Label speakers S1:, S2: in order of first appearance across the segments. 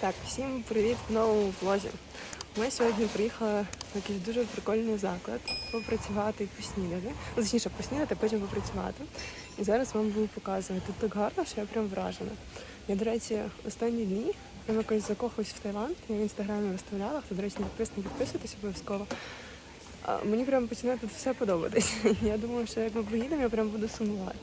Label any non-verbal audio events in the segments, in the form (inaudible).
S1: Так, всім привіт в новому влозі. Ми сьогодні приїхали в якийсь дуже прикольний заклад попрацювати і поснідати. Ну, точніше, поснідати, потім попрацювати. І зараз вам буду показувати. Тут так гарно, що я прям вражена. Я, до речі, останні дні прям якось закохуюсь в Таїланд. Я в інстаграмі виставляла, хто, до речі, не підписаний, підписуйтесь обов'язково. Мені прям починає тут все подобатись. (laughs) Я думаю, що як ми приїдемо, я прям буду сумувати.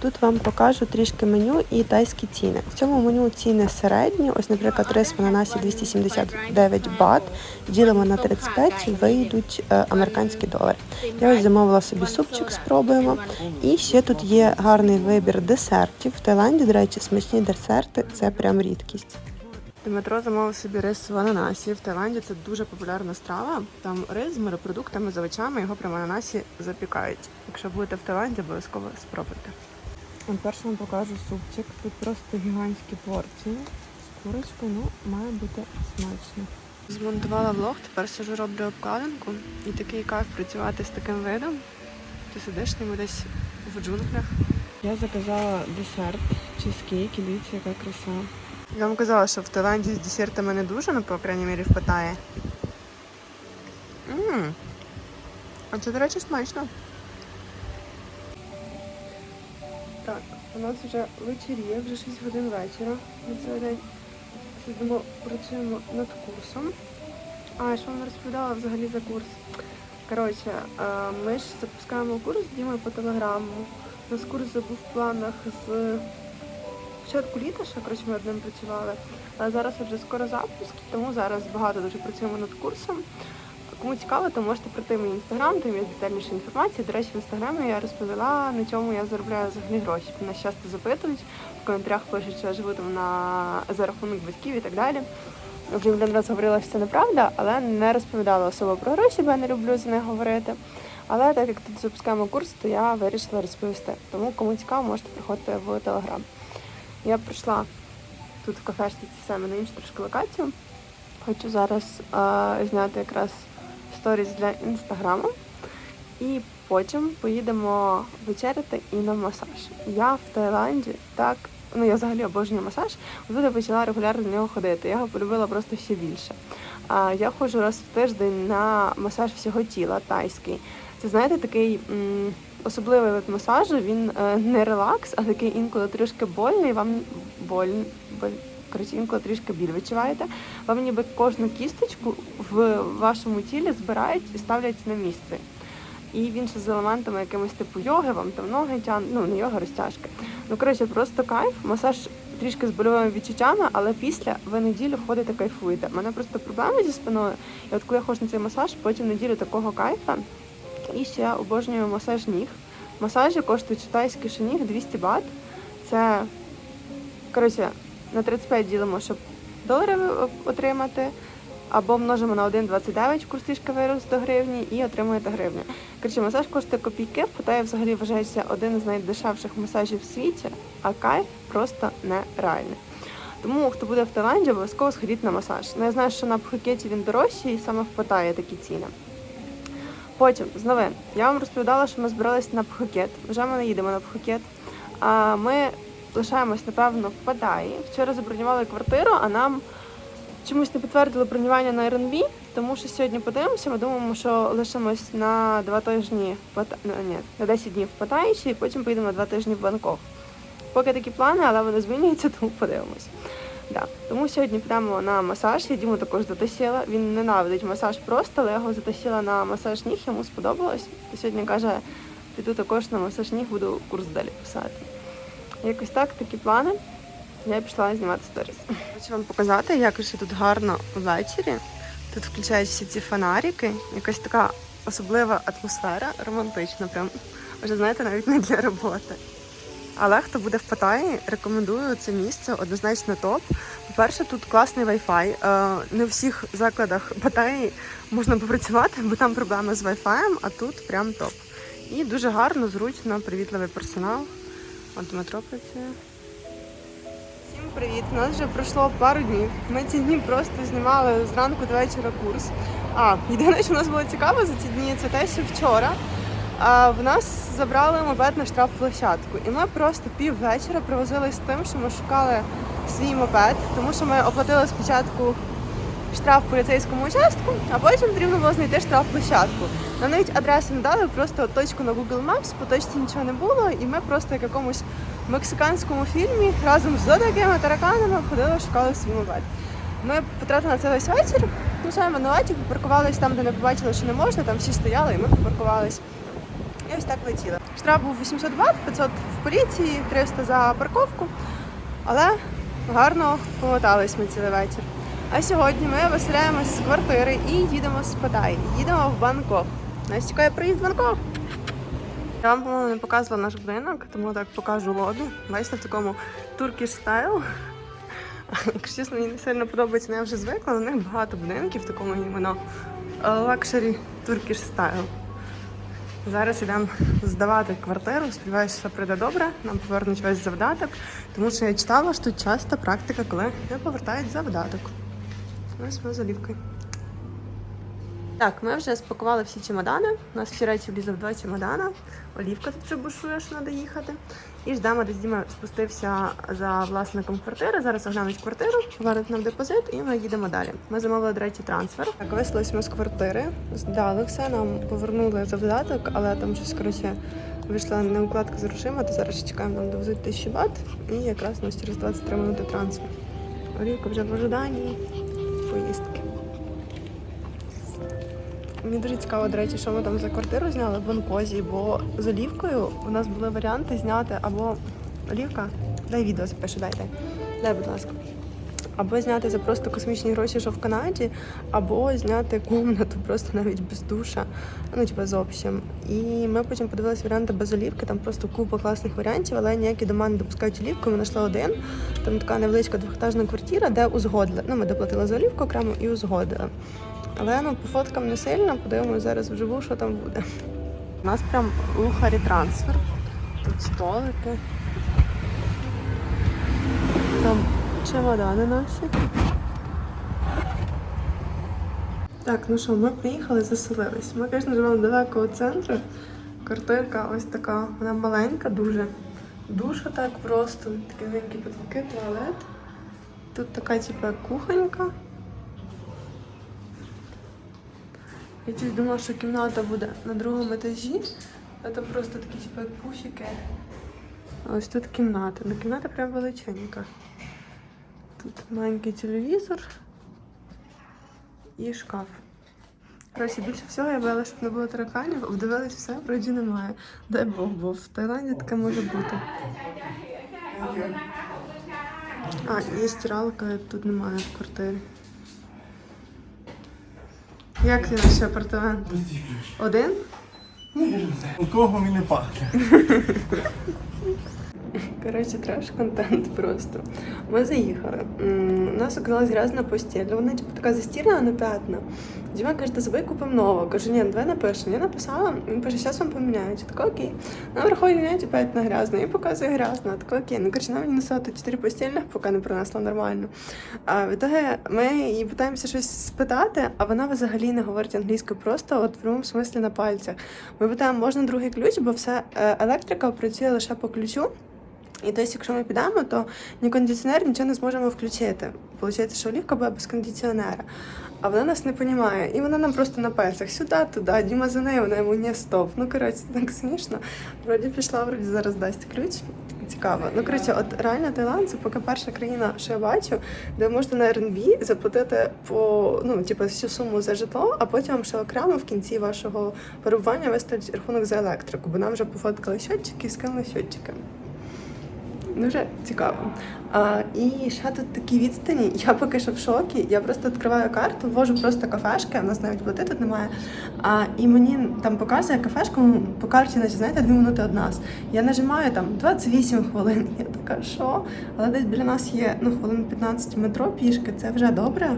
S1: Тут вам покажу трішки меню і тайські ціни. В цьому меню ціни середні. Ось, наприклад, рис в ананасі 279 бат. Ділимо на 35 і вийдуть е, американські долари. Я ось замовила собі супчик, спробуємо. І ще тут є гарний вибір десертів. В Таїланді, до речі, смачні десерти це прям рідкість. Дмитро замовив собі рис в ананасі. В Таїланді це дуже популярна страва. Там рис з морепродуктами, з овочами, його прямо ананасі запікають. Якщо будете в Таїланді, обов'язково спробуйте. Перше вам покажу супчик. Тут просто гігантські порції. З курочкою, ну, має бути смачно. Змонтувала влог, тепер сижу роблю обкладинку. І такий кайф працювати з таким видом. Ти сидиш ніби десь в джунглях. Я заказала десерт, чизкейк, і дивіться, яка краса. Я вам казала, що в Таїланді з десертами не дуже, ну, по крайній мірі, в Паттайі. Ммм. А це, до речі, смачно. У нас вже вечеріє, вже 6 годин вечора. Ми цілий день сидимо, працюємо над курсом. А, що вам розповідала взагалі за курс? Коротше, ми ж запускаємо курс з Дімою по телеграму. У нас курс був в планах з початку літа, ще коротше, ми над ним працювали. Але зараз вже скоро запуск, тому зараз багато дуже працюємо над курсом. Кому цікаво, то можете пройти мій інстаграм, там є детальніша інформація. До речі, в інстаграмі я розповіла, на чому я заробляю взагалі гроші. Нас часто запитують, в коментарях пишуть, що я живу там на за рахунок батьків і так далі. Вже один раз говорила, що це неправда, але не розповідала особо про гроші, бо я не люблю за них говорити. Але так як тут запускаємо курс, то я вирішила розповісти. Тому кому цікаво, можете приходити в телеграм. Я прийшла тут в кафешці саме на іншу трошки локацію. Хочу зараз е, зняти якраз сторіс для інстаграму. І потім поїдемо вечеряти і на масаж. Я в Таїланді так, ну я взагалі обожнюю масаж. Тут почала регулярно до нього ходити. Я його полюбила просто ще більше. А я ходжу раз в тиждень на масаж всього тіла тайський. Це знаєте, такий м, особливий вид масажу. Він е, не релакс, а такий інколи трішки больний. Вам боль, боль коротше, трішки біль відчуваєте. Вам ніби кожну кісточку в вашому тілі збирають і ставлять на місце. І він ще з елементами якимось типу йоги, вам там ноги тягнуть, ну не йога, розтяжки. Ну коротше, просто кайф, масаж трішки з больовими відчуттями, але після ви неділю ходите, кайфуєте. У мене просто проблеми зі спиною. І от коли я ходжу на цей масаж, потім неділю такого кайфа. І ще я обожнюю масаж ніг. Масажі коштують китайський шиніг 200 бат. Це коротше на 35 ділимо, щоб долари отримати. Або множимо на 1,29, курс трішки вирос до гривні і отримуєте гривню. Коротше, масаж коштує копійки, в Паттайі взагалі вважається один з найдешевших масажів в світі, а кайф просто нереальний. Тому хто буде в Таїланді, обов'язково сходіть на масаж. Ну, я знаю, що на Пхукеті він дорожчий, і саме в Паттайі такі ціни. Потім з новин. Я вам розповідала, що ми збиралися на Пхукет. Вже ми не їдемо на Пхукет. А ми лишаємось, напевно, в Паттайі. Вчора забронювали квартиру, а нам чомусь не підтвердили бронювання на РНБ, тому що сьогодні подивимося. Ми думаємо, що лишимось на два тижні ну, ні, на 10 днів в Паттайі, і потім поїдемо на два тижні в Бангкок. Поки такі плани, але вони змінюються, (laughs) тому подивимось. Да. Тому сьогодні підемо на масаж. Я Діму також затащила. Він ненавидить масаж просто, але я його затащила на масаж ніг, йому сподобалось. Сьогодні каже, піду також на масаж ніг, буду курс далі писати. Якось так, такі плани. Я пішла знімати сторіс. Хочу вам показати, як ще тут гарно ввечері. Тут включають всі ці фонарики, якась така особлива атмосфера, романтична, прям вже знаєте, навіть не для роботи. Але хто буде в Паттайі, рекомендую це місце однозначно топ. По-перше, тут класний Wi-Fi. Е, Не в всіх закладах Паттайі можна попрацювати, бо там проблеми з Wi-Fi, а тут прям топ. І дуже гарно, зручно, привітливий персонал. От метро працює. привіт! У нас вже пройшло пару днів. Ми ці дні просто знімали зранку до вечора курс. А єдине, що в нас було цікаво за ці дні, це те, що вчора а, в нас забрали мопед на штрафплощадку. І ми просто пів вечора привозились з тим, що ми шукали свій мопед, тому що ми оплатили спочатку штраф поліцейському участку, а потім потрібно було знайти штрафплощадку. Нам навіть адреси не дали, просто точку на Google Maps, по точці нічого не було, і ми просто як якомусь мексиканському фільмі разом з такими тараканами ходили, шукали свій мопед. Ми потратили на це весь вечір. Ну, саме мануаті, попаркувались там, де не побачили, що не можна, там всі стояли, і ми попаркувались. І ось так летіли. Штраф був 800 бат, 500 в поліції, 300 за парковку. Але гарно помотались ми цілий вечір. А сьогодні ми виселяємось з квартири і їдемо з Паттайі. Їдемо в Бангкок. Нас чекає приїзд в Бангкок. Я вам, по-моєму, не показувала наш будинок, тому так покажу лобі. Бачите, в такому туркіш стайл. Якщо чесно, мені не сильно подобається, але я вже звикла, на них багато будинків в такому іменно лакшері туркіш стайл. Зараз йдемо здавати квартиру. Сподіваюся, що все пройде добре. Нам повернуть весь завдаток, тому що я читала, що тут часто практика, коли не повертають завдаток. Ось ми з олівкою. Так, ми вже спакували всі чемодани. У нас всі речі влізли в два чемодана. Олівка тут вже бушує, що треба їхати. І ждемо, десь Діма спустився за власником квартири. Зараз оглянуть квартиру, повернуть нам депозит, і ми їдемо далі. Ми замовили, речі, трансфер. Так, виселись ми з квартири, здали все, нам повернули завдаток, але там щось коротше вийшла неукладка з грошима, то зараз чекаємо, нам довезуть тисячу бат. І якраз у нас через 23 минути трансфер. Олівка вже в ожиданні поїздки. Мені дуже цікаво, до речі, що ми там за квартиру зняли в банкозі, бо з олівкою у нас були варіанти зняти або олівка, дай відео запишу, дай, дай. Дай, будь ласка. Або зняти за просто космічні гроші, що в Канаді, або зняти комнату (laughs) просто навіть без душа, ну типу з общим. І ми потім подивилися варіанти без олівки, там просто купа класних варіантів, але ніякі дома не допускають олівку. Ми знайшли один. Там така невеличка двохетажна квартира, де узгодили. Ну, ми доплатили за олівку окремо і узгодили. Але ну, по фоткам не сильно, подивимось зараз вживу, що там буде. У нас прям лухарі трансфер. Тут столики. Там чемодани наші. Так, ну що, ми приїхали, заселились. Ми, звісно, живемо далеко від центру. Квартирка ось така, вона маленька, дуже. Душа так просто, такі великі потолки, туалет. Тут така, типу, кухонька. Я чуть думала, що кімната буде на другому етажі, а там просто такі типу, пуфіки. Ось тут кімната. Ну, кімната прям величенька. Тут маленький телевізор і шкаф. Коротше, більше всього я боялася, щоб не було тараканів, обдивилась все, вроді немає. Дай Бог, бо в Таїланді таке може бути. А, є стиралка, тут немає в квартирі. Як ти наші апартаменти? Один?
S2: У кого він не пахне? (laughs)
S1: Коротше, треш контент (laughs) просто. Ми заїхали. У нас оказалась грязна постіль. Вона типу така застірна на п'ятна. Діма каже, та забий купимо нову. Кажу, ні, давай напишемо. Я написала, він пише, зараз вам поміняють. Я така, окей. Нам виходить, міняють опять на грязну. І показує грязну. Я така, окей. Ну, коротше, нам мені несла тут чотири постільних, поки не принесла нормально. А в ітоги ми її питаємося щось спитати, а вона взагалі не говорить англійською, просто от в прямому смислі на пальцях. Ми питаємо, можна другий ключ, бо все електрика працює лише по ключу. І тобто, якщо ми підемо, то ні кондиціонер нічого не зможемо включити. Получається, що олівка буде без кондиціонера. А вона нас не розуміє. І вона нам просто на пальцях сюди, туди, Діма за нею, вона йому не стоп. Ну, коротше, (laughs) так смішно. Вроді пішла, вроді зараз дасть ключ. Цікаво. Ну, коротше, от реально Таїланд це поки перша країна, що я бачу, де можна на R&B заплатити по ну, типу, всю суму за житло, а потім ще окремо в кінці вашого перебування виставить рахунок за електрику, бо нам вже пофоткали щотчики і скинули щотчики. Дуже цікаво. А, і ще тут такі відстані. (laughs) Я поки що в шокі. Я просто відкриваю карту, ввожу просто кафешки, у нас навіть плати тут немає. А, і мені там показує кафешку по карті, наче знаєте, дві минути від нас. Я нажимаю там 28 хвилин. (laughs) Я така, що? Але десь біля нас є ну, хвилин 15 метро пішки, це вже добре.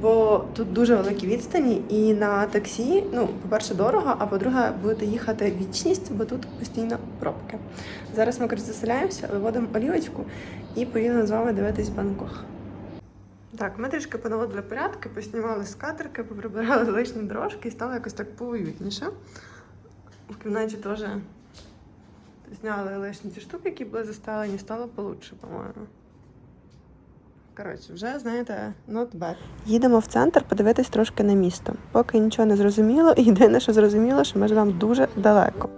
S1: Бо тут дуже великі відстані, і на таксі, ну, по-перше, дорого, а по-друге, будете їхати вічність, бо тут постійно пробки. Зараз ми заселяємося, виводимо олівочку і поїдемо з вами дивитись Бангкок. Так, ми трішки понаводили порядки, поснімали скатерки, поприбирали лишні дорожки і стало якось так поуютніше. В кімнаті теж зняли лишні ці штуки, які були заставлені, стало получше, по-моєму. Коротше, вже знаєте, not bad. Їдемо в центр подивитись трошки на місто. Поки нічого не зрозуміло, (laughs) єдине, що зрозуміло, що ми живемо дуже далеко.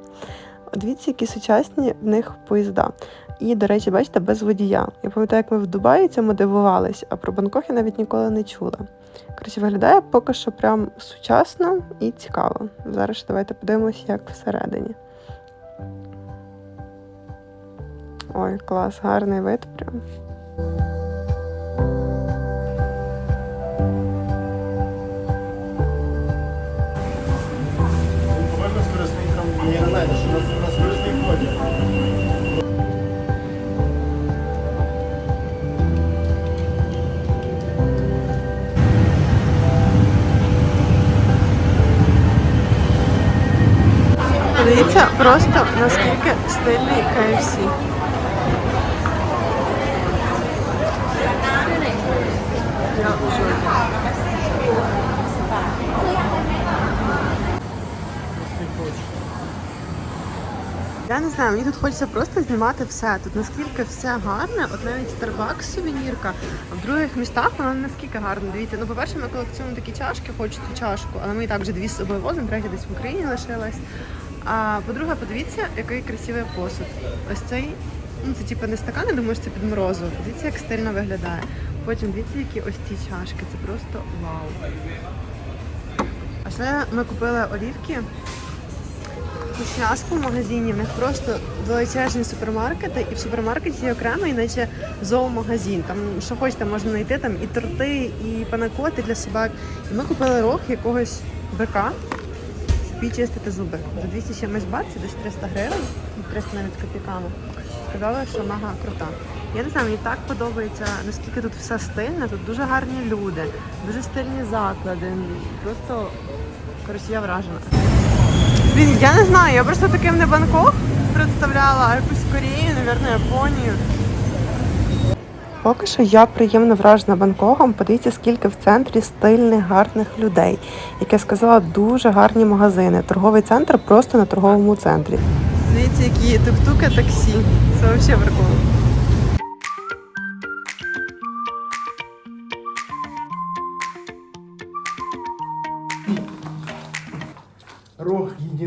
S1: Дивіться, які сучасні в них поїзда. І, до речі, бачите, без водія. Я пам'ятаю, як ми в Дубаї цьому дивувались, а про Бангкок я навіть ніколи не чула. Коротше, виглядає поки що прям сучасно і цікаво. Зараз ж давайте подивимося, як всередині. Ой, клас, гарний вид прям.
S2: Я не знаю, що на, на скоростний ході.
S1: Подивіться просто наскільки стильний KFC. Я не знаю, мені тут хочеться просто знімати все. Тут наскільки все гарне, от навіть Starbucks сувенірка, а в других містах воно не наскільки гарно. Дивіться, ну по-перше, ми колекціонуємо такі чашки, хочу цю чашку, але ми і так вже дві з собою возимо, третя десь в Україні лишилась. А по-друге, подивіться, який красивий посуд. Ось цей, ну це типу не стакан, думаю, що це під морозиво. Подивіться, як стильно виглядає. Потім дивіться, які ось ці чашки. Це просто вау. А ще ми купили олівки вкусняшку в магазині. В них просто величезні супермаркети, і в супермаркеті є окремий, наче зоомагазин. Там що хочете, можна знайти там і торти, і панакоти для собак. І ми купили рог якогось бика, щоб чистити зуби. За 200 чимось баксів, десь 300 гривень, ну, 300 навіть з копійками. Сказали, що мага крута. Я не знаю, мені так подобається, наскільки тут все стильне, тут дуже гарні люди, дуже стильні заклади. Просто коротше, я вражена. Блін, я не знаю, я просто таким не Бангкок представляла, а якусь Корею, напевно, Японію. Поки що я приємно вражена Бангкоком. Подивіться, скільки в центрі стильних, гарних людей. Як я сказала, дуже гарні магазини. Торговий центр просто на торговому центрі. Дивіться, які тук-туки таксі. Це взагалі прикол.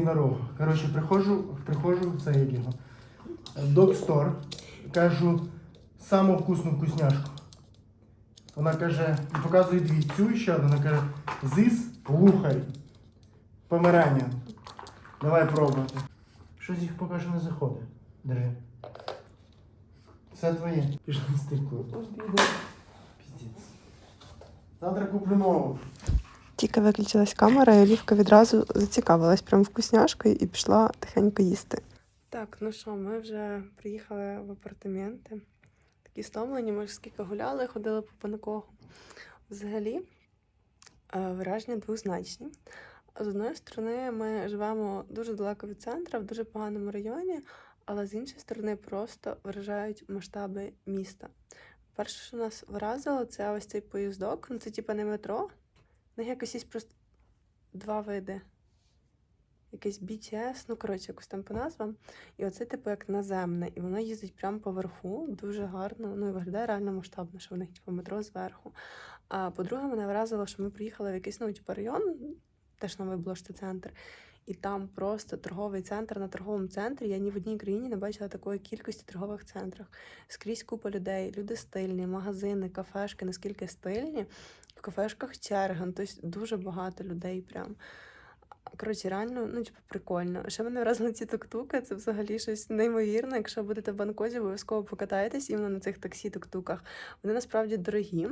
S2: Єдинорог. Коротше, приходжу, приходжу в це як його. Док-стор. Кажу, саму вкусну вкусняшку. Вона каже, показує дві. Цю і ще одну. Вона каже, зис, лухай. Помирання. Давай пробувати. Щось їх поки що не заходить. Держи. Все твоє. Пішли з. Піздець. Завтра куплю нову.
S1: Тільки виключилась камера, і Олівка відразу зацікавилась прям вкусняшкою і пішла тихенько їсти. Так, ну що, ми вже приїхали в апартаменти. Такі стомлені, ми ж скільки гуляли, ходили по Бангкоку. Взагалі, е, враження двозначні. З одної сторони, ми живемо дуже далеко від центру, в дуже поганому районі, але з іншої сторони, просто вражають масштаби міста. Перше, що нас вразило, це ось цей поїздок. Ну, це типу не метро. Них якось є просто два види. Якийсь BTS, ну коротше, якось там по назвам. І оце, типу, як наземне. І воно їздить прямо поверху, дуже гарно. Ну і виглядає реально масштабно, що в них типу, метро зверху. А по-друге, мене вразило, що ми приїхали в якийсь ну, типу, район, теж новий Блошти центр. І там просто торговий центр на торговому центрі. Я ні в одній країні не бачила такої кількості торгових центрів. Скрізь купа людей, люди стильні, магазини, кафешки, наскільки стильні. В кафешках черга, ну, тобто дуже багато людей прям. Коротше, реально, ну, типу, прикольно. Ще мене вразили ці тук-туки, це взагалі щось неймовірне. Якщо будете в Бангкозі, обов'язково покатаєтесь іменно на цих таксі-тук-туках. Вони насправді дорогі,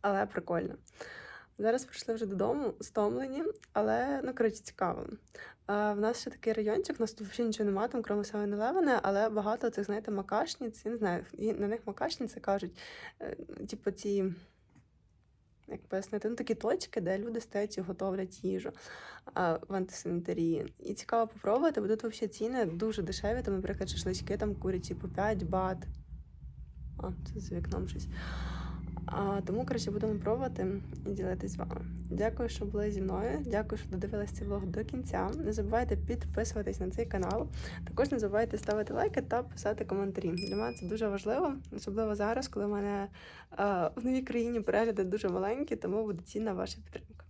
S1: але прикольно. Зараз прийшли вже додому, стомлені, але ну коротше цікаво. А, в нас ще такий райончик, у нас тут взагалі нічого немає, там крім 7-Eleven, але багато цих, знаєте, макашниць, я не знаю, на них макашниці кажуть, е, типу ці як пояснити, ну такі точки, де люди стоять і готовлять їжу а, в антисанітарії. І цікаво попробувати, бо тут взагалі ціни дуже дешеві. Там, наприклад, шашлички там курячі по 5 бат. А, це з вікном щось. А, тому, коротше, будемо пробувати і ділитись з вами. Дякую, що були зі мною. Дякую, що додивились цей влог до кінця. Не забувайте підписуватись на цей канал. Також не забувайте ставити лайки та писати коментарі. Для мене це дуже важливо, особливо зараз, коли в мене а, в новій країні перегляди дуже маленькі, тому буде цінна ваша підтримка.